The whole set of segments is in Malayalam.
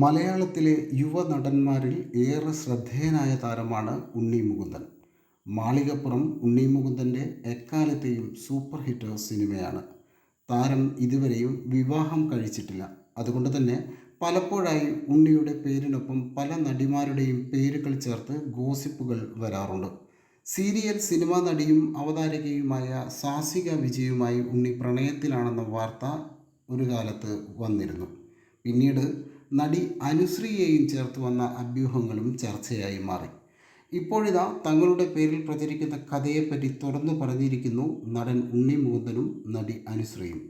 മലയാളത്തിലെ യുവ നടന്മാരിൽ ഏറെ ശ്രദ്ധേയനായ താരമാണ് ഉണ്ണി മുകുന്ദൻ. മാളികപ്പുറം ഉണ്ണി മുകുന്ദന്റെ എക്കാലത്തെയും സൂപ്പർ ഹിറ്റ് സിനിമയാണ്. താരം ഇതുവരെയും വിവാഹം കഴിച്ചിട്ടില്ല. അതുകൊണ്ട് തന്നെ പലപ്പോഴായി ഉണ്ണിയുടെ പേരിനൊപ്പം പല നടിമാരുടെയും പേരുകൾ ചേർത്ത് ഗോസിപ്പുകൾ വരാറുണ്ട്. സീരിയൽ സിനിമാ നടിയും അവതാരകയുമായ സാസിക വിജയുമായി ഉണ്ണി പ്രണയത്തിലാണെന്ന വാർത്ത ഒരു കാലത്ത് വന്നിരുന്നു. പിന്നീട് നടി അനുശ്രീയെയും ചേർത്ത് വന്ന അഭ്യൂഹങ്ങളും ചർച്ചയായി മാറി. ഇപ്പോഴിതാ തങ്ങളുടെ പേരിൽ പ്രചരിക്കുന്ന കഥയെപ്പറ്റി തുറന്നു പറഞ്ഞിരിക്കുന്നു നടൻ ഉണ്ണി മുകുന്ദനും നടി അനുശ്രീയും.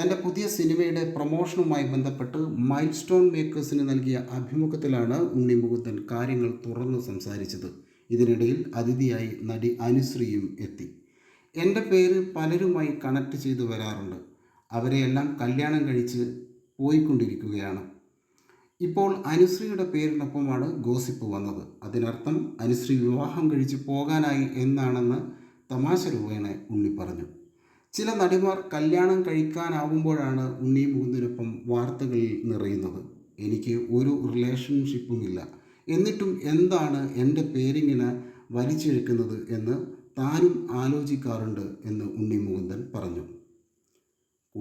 തന്റെ പുതിയ സിനിമയുടെ പ്രൊമോഷനുമായി ബന്ധപ്പെട്ട് മൈൽ സ്റ്റോൺ മേക്കേഴ്സിന് നൽകിയ അഭിമുഖത്തിലാണ് ഉണ്ണി മുകുന്ദൻ കാര്യങ്ങൾ തുറന്നു സംസാരിച്ചത്. ഇതിനിടയിൽ അതിഥിയായി നടി അനുശ്രീയും എത്തി. എന്റെ പേര് പലരുമായി കണക്ട് ചെയ്തു വരാറുണ്ട്. അവരെയെല്ലാം കല്യാണം കഴിച്ച് പോയിക്കൊണ്ടിരിക്കുകയാണ്. ഇപ്പോൾ അനുശ്രീയുടെ പേരിനൊപ്പമാണ് ഗോസിപ്പ് വന്നത്. അതിനർത്ഥം അനുശ്രീ വിവാഹം കഴിച്ച് പോകാനായി എന്നാണെന്ന് തമാശ രൂപേണ ഉണ്ണി പറഞ്ഞു. ചില നടിമാർ കല്യാണം കഴിക്കാനാവുമ്പോഴാണ് ഉണ്ണി മുകുന്ദിനൊപ്പം വാർത്തകളിൽ നിറയുന്നത്. എനിക്ക് ഒരു റിലേഷൻഷിപ്പുമില്ല. എന്നിട്ടും എന്താണ് എന്റെ പേരിങ്ങനെ വലിച്ചെഴുക്കുന്നത് എന്ന് താനും ആലോചിക്കാറുണ്ട് എന്ന് ഉണ്ണി മുകുന്ദൻ പറഞ്ഞു